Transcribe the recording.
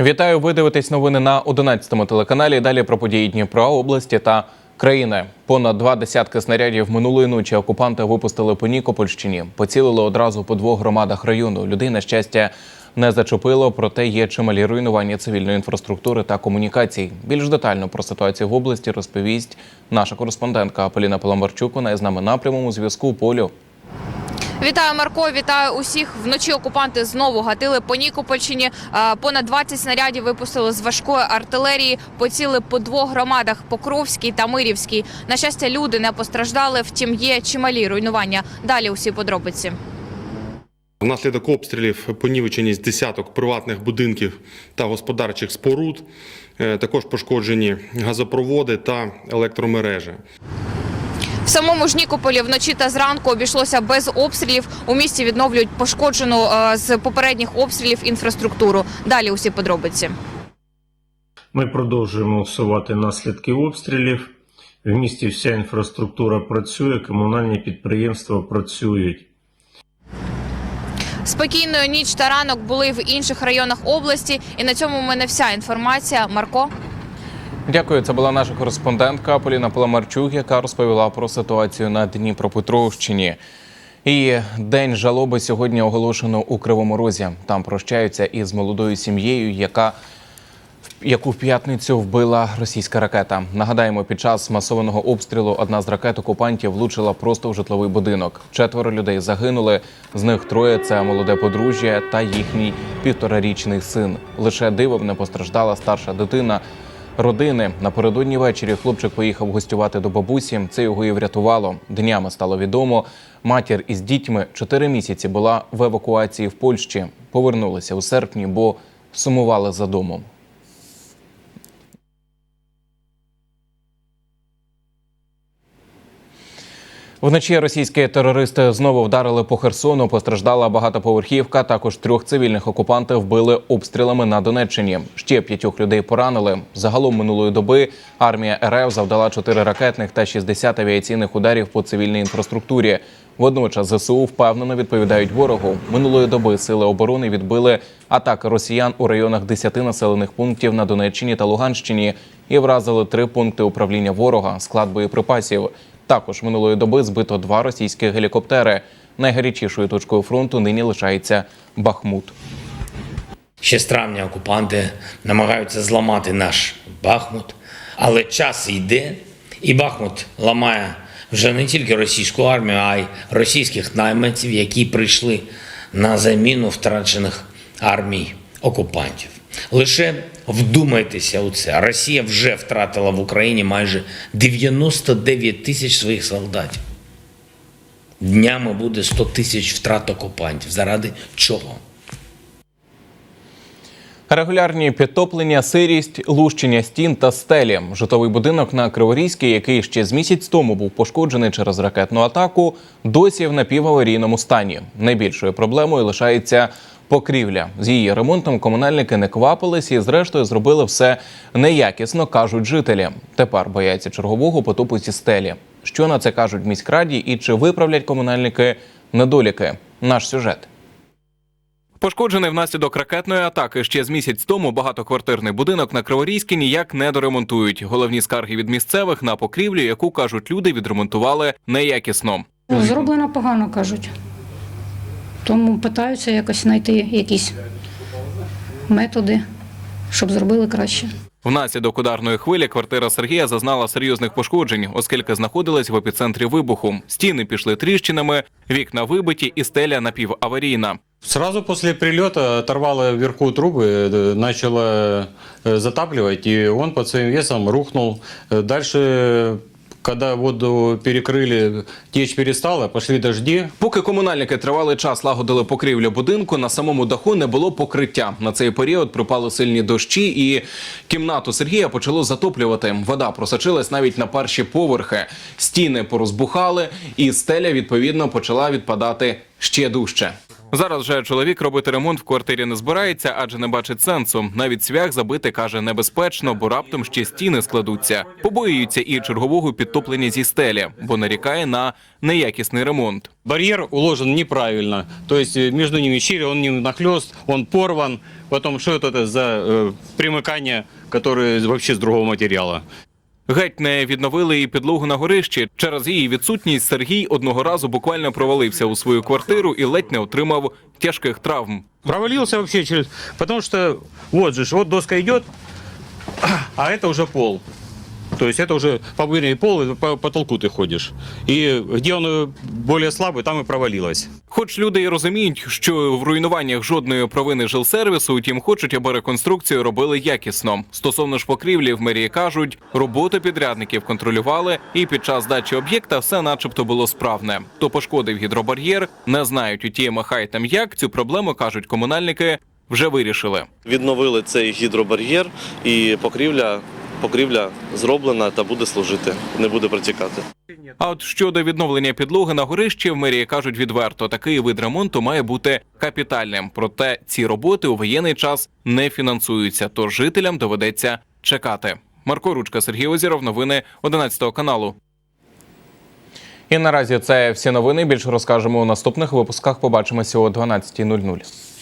Вітаю! Ви дивитесь новини на 11 телеканалі. Далі про події Дніпра, області та країни. Понад два десятки снарядів минулої ночі окупанти випустили по Нікопольщині. Поцілили одразу по двох громадах району. Людей, на щастя, не зачепило, проте є чималі руйнування цивільної інфраструктури та комунікацій. Більш детально про ситуацію в області розповість наша кореспондентка Поліна Паламарчук. Вона з нами на прямому зв'язку. Полю. Вітаю, Марко. Вітаю усіх. Вночі окупанти знову гатили по Нікопольщині. Е, Понад 20 снарядів випустили з важкої артилерії. Поціли по двох громадах Покровській та Мирівській. На щастя, люди не постраждали. Втім, є чималі руйнування. Далі усі подробиці. Внаслідок обстрілів понівечені з десяток приватних будинків та господарчих споруд. Е, Також пошкоджені газопроводи та електромережі. В самому ж Нікополі вночі та зранку обійшлося без обстрілів. У місті відновлюють пошкоджену е, з попередніх обстрілів інфраструктуру. Далі усі подробиці. Ми продовжуємо усувати наслідки обстрілів. В місті вся інфраструктура працює, комунальні підприємства працюють. Спокійною ніч та ранок були в інших районах області. І на цьому в мене вся інформація. Марко. Дякую. Це була наша кореспондентка Поліна Паламарчук, яка розповіла про ситуацію на Дніпропетровщині. І день жалоби сьогодні оголошено у Кривому Розі. Там прощаються із молодою сім'єю, яка яку в п'ятницю вбила російська ракета. Нагадаємо, під час масованого обстрілу одна з ракет окупантів влучила просто в житловий будинок. Четверо людей загинули. З них троє це молоде подружжя та їхній півторарічний син. Лише дивом не постраждала старша дитина. Родини напередодні ввечері хлопчик поїхав гостювати до бабусі. Це його і врятувало. Днями стало відомо. Матір із дітьми чотири місяці була в евакуації в Польщі. Повернулися у серпні, бо сумували за домом. Вночі російські терористи знову вдарили по Херсону. Постраждала багатоповерхівка. Також трьох цивільних окупантів вбили обстрілами на Донеччині. Ще п'ятьох людей поранили. Загалом минулої доби армія РФ завдала чотири ракетних та 60 авіаційних ударів по цивільній інфраструктурі. Водночас ЗСУ впевнено відповідають ворогу. Минулої доби сили оборони відбили атаки росіян у районах 10 населених пунктів на Донеччині та Луганщині і вразили три пункти управління ворога, склад боєприпасів. Також минулої доби збито два російські гелікоптери. Найгарячішою точкою фронту нині лишається Бахмут. Ще з травня окупанти намагаються зламати наш Бахмут, але час йде, і Бахмут ламає вже не тільки російську армію, а й російських найманців, які прийшли на заміну втрачених армій окупантів. Лише вдумайтеся у це. Росія вже втратила в Україні майже 99 тисяч своїх солдатів. Днями буде 100 тисяч втрат окупантів. Заради чого? Регулярні підтоплення, сирість, лущення стін та стелі. Житовий будинок на Криворізькій, який ще з місяць тому був пошкоджений через ракетну атаку, досі в напіваварійному стані. Найбільшою проблемою лишається покрівля. З її ремонтом комунальники не квапились і, зрештою, зробили все неякісно, кажуть жителі. Тепер бояться чергового потопу зі стелі. Що на це кажуть в міськраді і чи виправлять комунальники недоліки? Наш сюжет. Пошкоджений внаслідок ракетної атаки ще з місяць тому багатоквартирний будинок на Криворізькій ніяк не доремонтують. Головні скарги від місцевих на покрівлю, яку кажуть люди, відремонтували неякісно. Зроблено погано, кажуть. Тому питаються якось знайти якісь методи, щоб зробили краще. Внаслідок ударної хвилі квартира Сергія зазнала серйозних пошкоджень, оскільки знаходилась в епіцентрі вибуху. Стіни пішли тріщинами, вікна вибиті і стеля напіваварійна. Сразу после прилета оторвало вверху трубы, э, начало э, затапливать, и он под своим весом рухнул. Э, Дальше, когда воду перекрыли, течь перестала, пошли дожди. Поки комунальники тривалий час лагодили покрівлю будинку, на самому даху не було покриття. На цей період припали сильні дощі, і кімнату Сергія почало затоплювати. Вода просочилась навіть на перші поверхи. Стіни порозбухали, і стеля відповідно почала відпадати ще дужче. Зараз же чоловік робити ремонт в квартирі не збирається, адже не бачить сенсу. Навіть цвях забити каже небезпечно, бо раптом ще стіни складуться. Побоюється і чергового підтоплення зі стелі, бо нарікає на неякісний ремонт. Барьер уложен неправильно. То есть э, между ними щели, он не нахлест, он порван. Потом, что это за э, примыкание, которое вообще с другого материала? Геть не відновили і підлогу на горищі. Через її відсутність Сергій одного разу буквально провалився у свою квартиру і ледь не отримав тяжких травм. Провалився взагалі через... тому що от же, ж, от доска йде, а це вже пол. То есть это уже побыренный пол, и по потолку ты ходишь. И где он э, более слабый, там и провалилось. Хоч люди і розуміють, що в руйнуваннях жодної провини жилсервісу, утім хочуть, аби реконструкцію робили якісно. Стосовно ж покрівлі в мерії кажуть, роботу підрядників контролювали, і під час здачі об'єкта все, начебто, було справне. То пошкодив гідробар'єр, не знають утім, хай там як цю проблему кажуть комунальники. Вже вирішили. Відновили цей гідробар'єр і покрівля, покрівля зроблена та буде служити, не буде протікати. А от щодо відновлення підлоги на горищі, в мерії кажуть відверто, такий вид ремонту має бути капітальним. Проте ці роботи у воєнний час не фінансуються, тож жителям доведеться чекати. Марко Ручка, Сергій Озіров, новини 11 каналу. І наразі це всі новини. Більше розкажемо у наступних випусках. Побачимося о 12.00.